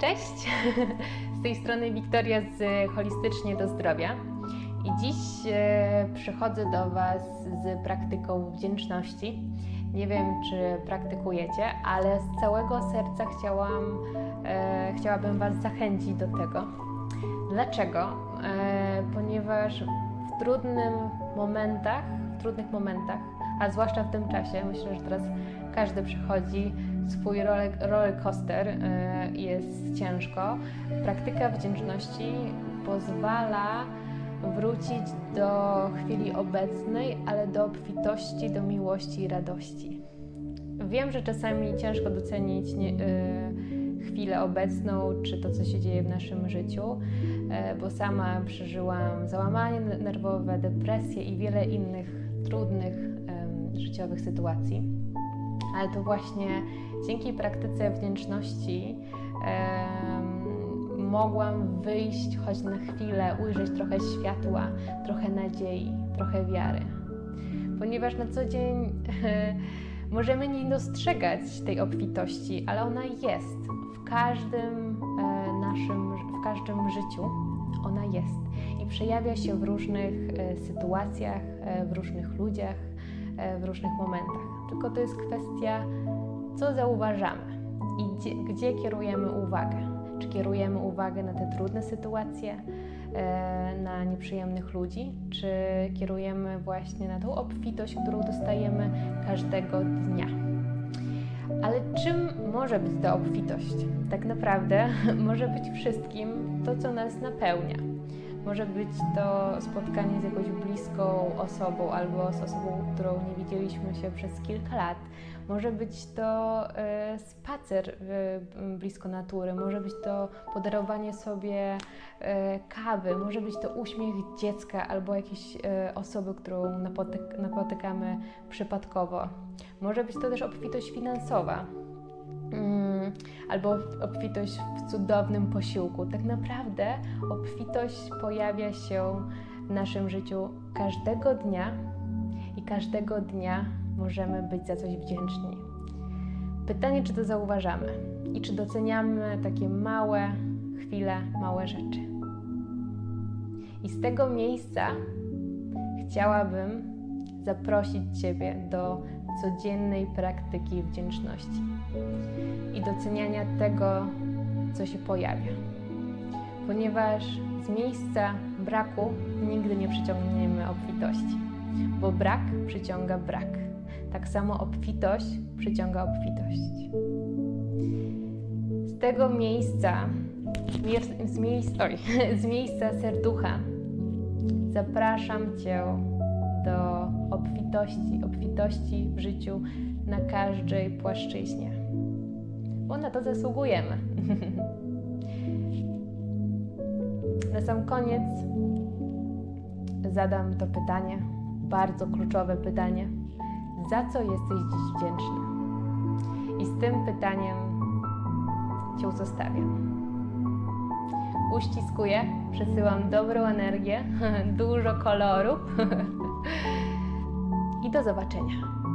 Cześć! Z tej strony Wiktoria z Holistycznie do Zdrowia. I dziś e, przychodzę do Was z praktyką wdzięczności. Nie wiem, czy praktykujecie, ale z całego serca chciałam, e, chciałabym Was zachęcić do tego. Dlaczego? E, ponieważ w trudnym momentach, w trudnych momentach, a zwłaszcza w tym czasie, myślę, że teraz każdy przechodzi swój roller, coaster, e, jest ciężko. Praktyka wdzięczności pozwala wrócić do chwili obecnej, ale do obfitości, do miłości i radości. Wiem, że czasami ciężko docenić nie, y, chwilę obecną, czy to, co się dzieje w naszym życiu, e, bo sama przeżyłam załamanie nerwowe, depresję i wiele innych trudnych em, życiowych sytuacji. Ale to właśnie dzięki praktyce wdzięczności em, mogłam wyjść choć na chwilę, ujrzeć trochę światła, trochę nadziei, trochę wiary. Ponieważ na co dzień możemy nie dostrzegać tej obfitości, ale ona jest w każdym e, naszym, w każdym życiu. Ona jest i przejawia się w różnych e, sytuacjach, e, w różnych ludziach, w różnych momentach. Tylko to jest kwestia, co zauważamy i gdzie, gdzie kierujemy uwagę. Czy kierujemy uwagę na te trudne sytuacje, e, na nieprzyjemnych ludzi, czy kierujemy właśnie na tą obfitość, którą dostajemy każdego dnia. Ale czym może być ta obfitość? Tak naprawdę może być wszystkim to, co nas napełnia. Może być to spotkanie z jakąś bliską osobą albo z osobą, którą nie widzieliśmy się przez kilka lat. Może być to e, spacer blisko natury, może być to podarowanie sobie e, kawy, może być to uśmiech dziecka albo jakiejś e, osoby, którą napotyk- napotykamy przypadkowo. Może być to też obfitość finansowa. Albo obfitość w cudownym posiłku. Tak naprawdę obfitość pojawia się w naszym życiu każdego dnia i każdego dnia możemy być za coś wdzięczni. Pytanie, czy to zauważamy i czy doceniamy takie małe chwile, małe rzeczy. I z tego miejsca chciałabym zaprosić Ciebie do codziennej praktyki wdzięczności i doceniania tego, co się pojawia. Ponieważ z miejsca braku nigdy nie przyciągniemy obfitości, bo brak przyciąga brak. Tak samo obfitość przyciąga obfitość. Z tego miejsca, z, oj, z miejsca serducha, zapraszam Cię do obfitości, obfitości w życiu na każdej płaszczyźnie, bo na to zasługujemy. na sam koniec zadam to pytanie, bardzo kluczowe pytanie: za co jesteś dziś wdzięczny? I z tym pytaniem Cię zostawiam. Uściskuję, przesyłam dobrą energię, dużo koloru i do zobaczenia.